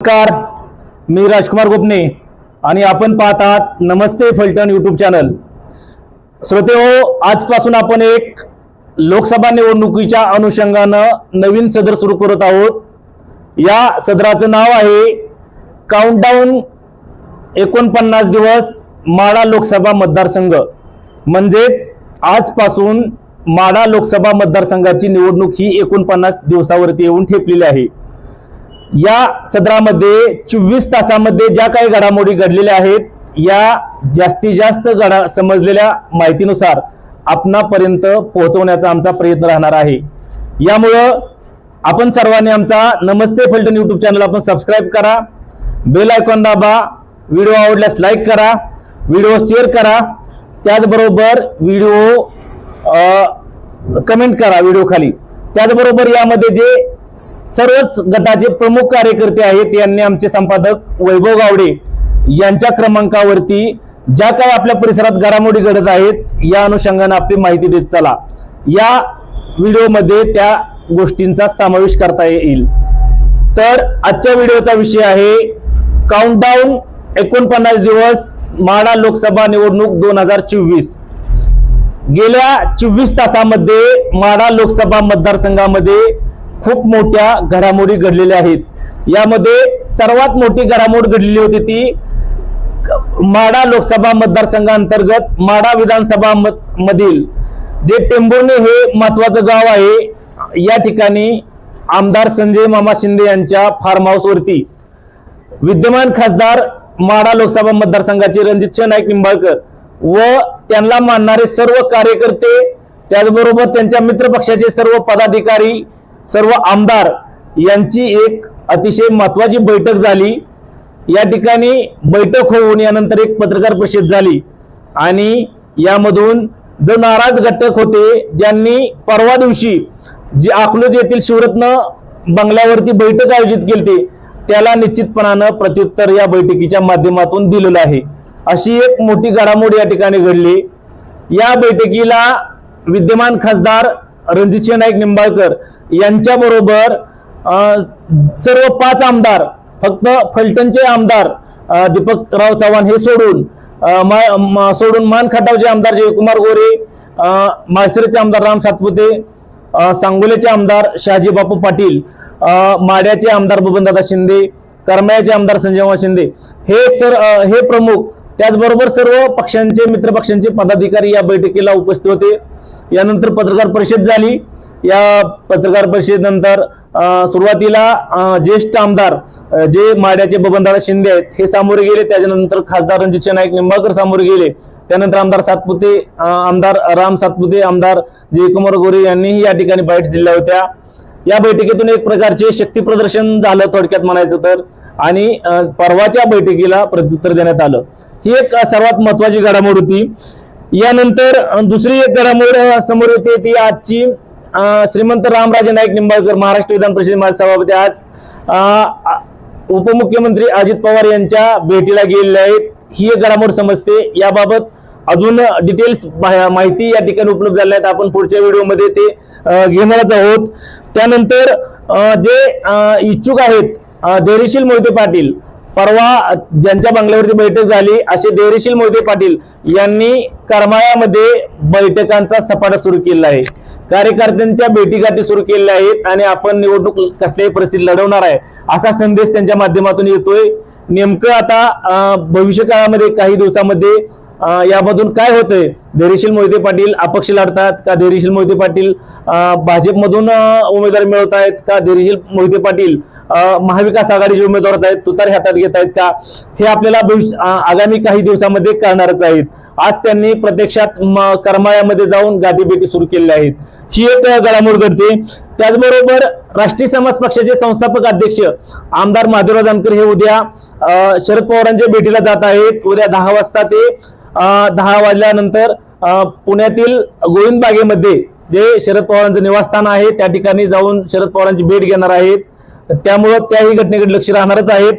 नमस्कार मी राजकुमार गोपने आणि आपण पाहत आहात नमस्ते फलटण युट्यूब चॅनल श्रोते हो आजपासून आपण एक लोकसभा निवडणुकीच्या अनुषंगानं नवीन सदर सुरू करत आहोत. या सदराचं नाव आहे काउंटडाऊन एकोणपन्नास दिवस माडा लोकसभा मतदारसंघ. म्हणजेच आजपासून माडा लोकसभा मतदारसंघाची निवडणूक ही एकोणपन्नास दिवसावरती येऊन ठेपलेली आहे. या सदरामध्ये चोवीस तासामध्ये ज्या काही घडामोडी घडलेल्या आहेत या जास्तीत जास्त घडा समजलेल्या माहितीनुसार आपणापर्यंत पोहोचवण्याचा आमचा प्रयत्न राहणार आहे. यामुळं आपण सर्वांनी आमचा नमस्ते फलटण यूट्यूब चॅनल आपण सबस्क्राईब करा बेल आयकॉन दाबा व्हिडिओ आवडल्यास लाईक करा व्हिडिओ शेअर करा त्याचबरोबर व्हिडिओ कमेंट करा व्हिडिओ खाली. त्याचबरोबर यामध्ये जे सर्वच गटाचे प्रमुख कार्यकर्ते आहेत यांनी आमचे संपादक वैभव गावडे यांच्या क्रमांकावरती ज्या काही आपल्या परिसरात घडामोडी घडत आहेत या अनुषंगाने आपली माहिती देत चला. या व्हिडिओमध्ये त्या गोष्टींचा समावेश करता येईल. तर आजच्या व्हिडिओचा विषय आहे काउंटडाऊन एकोणपन्नास दिवस माडा लोकसभा निवडणूक दोन हजार चोवीस. गेल्या चोवीस तासामध्ये माडा लोकसभा मतदारसंघामध्ये खूप मोठ्या घडामोडी घडलेल्या आहेत. यामध्ये सर्वात मोठी घडामोड घडलेली होती ती माडा लोकसभा मतदारसंघांतर्गत माडा विधानसभा मत- मधील जे टेंबोने हे महत्वाचं गाव आहे या ठिकाणी आमदार संजय मामा शिंदे यांच्या फार्म हाऊसवरती विद्यमान खासदार माडा लोकसभा मतदारसंघाचे रणजित नाईक निंबाळकर व त्यांना मानणारे सर्व कार्यकर्ते त्याचबरोबर त्यांच्या मित्रपक्षाचे सर्व पदाधिकारी सर्व आमदार यांची एक अतिशय महत्वाची बैठक झाली. या ठिकाणी बैठक होऊन यानंतर एक पत्रकार परिषद झाली. आणि यामधून जो नाराज घटक होते ज्यांनी परवा दिवशी जे अकलोज येथील शिवरत्न बंगल्यावरती बैठक आयोजित केली त्याला निश्चितपणानं प्रत्युत्तर या बैठकीच्या माध्यमातून दिलेलं आहे. अशी एक मोठी घडामोड या ठिकाणी घडली. या बैठकीला विद्यमान खासदार रणजितसिंह नाईक निंबाळकर यांच्याबरोबर सर्व पाच आमदार फक्त फलटणचे आमदार दीपक दीपकराव चव्हाण हे सोडून मा- सोडून मान खटावचे आमदार जयकुमार गोरे अ, आमदार राम सातपुते सांगोलेचे आमदार शहाजी बापू पाटील माड्याचे आमदार बबनदादा शिंदे करमाळ्याचे आमदार संजयवा शिंदे हे सर हे प्रमुख त्याचबरोबर सर्व पक्षांचे मित्र पक्षांचे पदाधिकारी या बैठकीला उपस्थित होते. यानंतर पत्रकार परिषद झाली. या पत्रकार परिषदेनंतर सुरुवातीला ज्येष्ठ आमदार जे माड्याचे बबनदादा शिंदे आहेत हे सामोरे गेले. त्याच्यानंतर खासदार रणजित नाईक निंबाळकर सामोरे गेले. त्यानंतर आमदार सातपुते आमदार राम सातपुते आमदार जयकुमार गोरे यांनीही या ठिकाणी बाईट दिल्या होत्या. या बैठकीतून एक प्रकारचे शक्ती प्रदर्शन झालं थोडक्यात म्हणायचं तर. आणि परवाच्या बैठकीला प्रत्युत्तर देण्यात आलं. ही एक सर्वात महत्वाची घडामोड होती. यानंतर दुसरी एक घडामोड समोर येते ती आजची श्रीमंत रामराजे नाईक निंबाळकर महाराष्ट्र विधान परिषद सभापती आज. उपमुख्यमंत्री अजित पवार यांच्या भेटीला गेलेले आहेत. ही एक घडामोड समजते. याबाबत अजून डिटेल्स माहिती या ठिकाणी उपलब्ध झाल्या आहेत. आपण पुढच्या व्हिडिओमध्ये ते घेणारच आहोत. त्यानंतर जे इच्छुक आहेत धैर्यशील मोहिते पाटील परवा ज्यांच्या बंगल्यावरती बैठक झाली असे धैर्यशील मोहिते पाटील यांनी करमाळ्यामध्ये बैठकांचा सपाटा सुरू केला आहे. कार्यकर्त्यांच्या भेटीगाठी सुरू केलेल्या आहेत आणि आपण निवडणूक कसल्याही परिस्थितीत लढवणार आहे असा संदेश त्यांच्या माध्यमातून येतोय. नेमकं आता भविष्य काळामध्ये काही दिवसामध्ये यामधून काय होतंय? धैर्यशील मोहिते पाटील अपक्ष लढतात का धैर्यशील मोहिते पाटील भाजपमधून उमेदवार मिळवत आहेत का धैर्यशील मोहिते पाटील महाविकास आघाडीचे उमेदवार आहेत तुतार हातात घेत आहेत का? हे आपल्याला भविष्य आगामी काही दिवसामध्ये कळणारच आहेत. आज त्यांनी प्रत्यक्षात म- करमाळ्यामध्ये जाऊन गाठीभेटी सुरू केलेल्या आहेत. ही एक घडामोड घडते. त्याचबरोबर राष्ट्रीय समाज पक्षाचे संस्थापक अध्यक्ष आमदार माधुराव जानकर हे उद्या शरद पवारांच्या भेटीला जात आहेत. उद्या दहा वाजता ते दहा वाजल्यानंतर पुण्यातील गोविंदबागेमध्ये जे शरद पवारांचं निवासस्थान आहे त्या ठिकाणी जाऊन शरद पवारांची भेट घेणार आहेत. त्यामुळं त्याही घटनेकडे लक्ष राहणारच आहेत.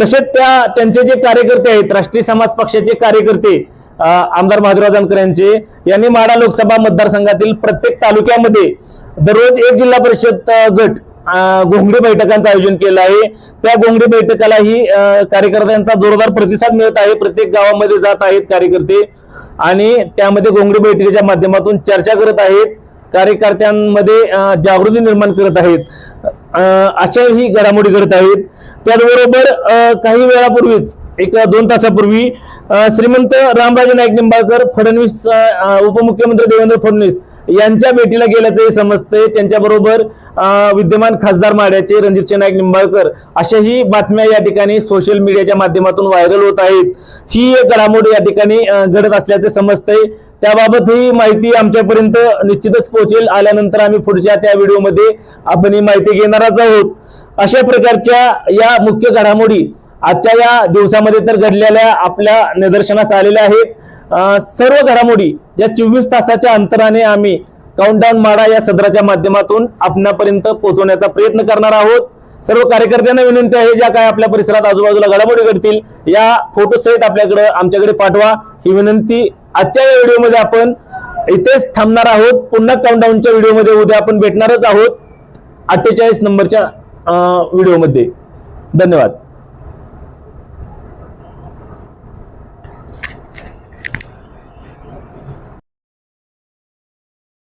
तसेच त्या त्यांचे जे कार्यकर्ते आहेत राष्ट्रीय समाज पक्षाचे कार्यकर्ते आमदार महादेवराव जानकर यांचे यांनी माडा लोकसभा मतदारसंघातील प्रत्येक तालुक्यामध्ये दररोज एक जिल्हा परिषद गट घोंगडी बैठकांचं आयोजन केलं आहे. त्या घोंगडी बैठकालाही कार्यकर्त्यांचा जोरदार प्रतिसाद मिळत आहे. प्रत्येक गावामध्ये जात आहेत कार्यकर्ते. आणि त्यामध्ये गोंगडी बैठकीच्या माध्यमातून चर्चा करत आहेत. कार्यकर्त्यांमध्ये जागृती निर्माण करत आहेत. अं, अशा ही घडामोडी करत आहेत. त्याचबरोबर काही वेळापूर्वीच एक दोन तासापूर्वी श्रीमंत रामराजे नाईक निंबाळकर फडणवीस उपमुख्यमंत्री देवेंद्र फडणवीस यांच्या भेटीला गेल्याचंही समजतंय. त्यांच्याबरोबर विद्यमान खासदार माड्याचे रणजितसिंह नाईक निंबाळकर अशाही बातम्या या ठिकाणी सोशल मीडियाच्या माध्यमातून व्हायरल होत आहेत. ही एक घडामोड या ठिकाणी घडत असल्याचे समजतंय. त्याबाबत ही माहिती आमच्यापर्यंत निश्चितच पोहोचेल. आल्यानंतर आम्ही पुढच्या त्या व्हिडिओमध्ये आपण ही माहिती घेणारच आहोत. अशा प्रकारच्या या मुख्य घडामोडी आजच्या या दिवसामध्ये तर घडलेल्या आपल्या निदर्शनास आलेल्या आहेत. सर्व घडामोडी ज्या चोवीस तासाच्या अंतराने आम्ही काउंटडाऊन माडा या सदराच्या माध्यमातून आपणापर्यंत पोहोचवण्याचा प्रयत्न करणार आहोत. सर्व कार्यकर्त्यांना विनंती आहे ज्या काय आपल्या परिसरात आजूबाजूला घडामोडी घडतील या फोटो सेट आपल्याकडे आमच्याकडे पाठवा. ही विनंती आजच्या या व्हिडिओमध्ये आपण इथेच थांबणार आहोत. पुन्हा काउंटडाऊनच्या व्हिडिओमध्ये उद्या आपण भेटणारच आहोत. अठ्ठेचाळीस नंबरच्या व्हिडिओमध्ये. धन्यवाद.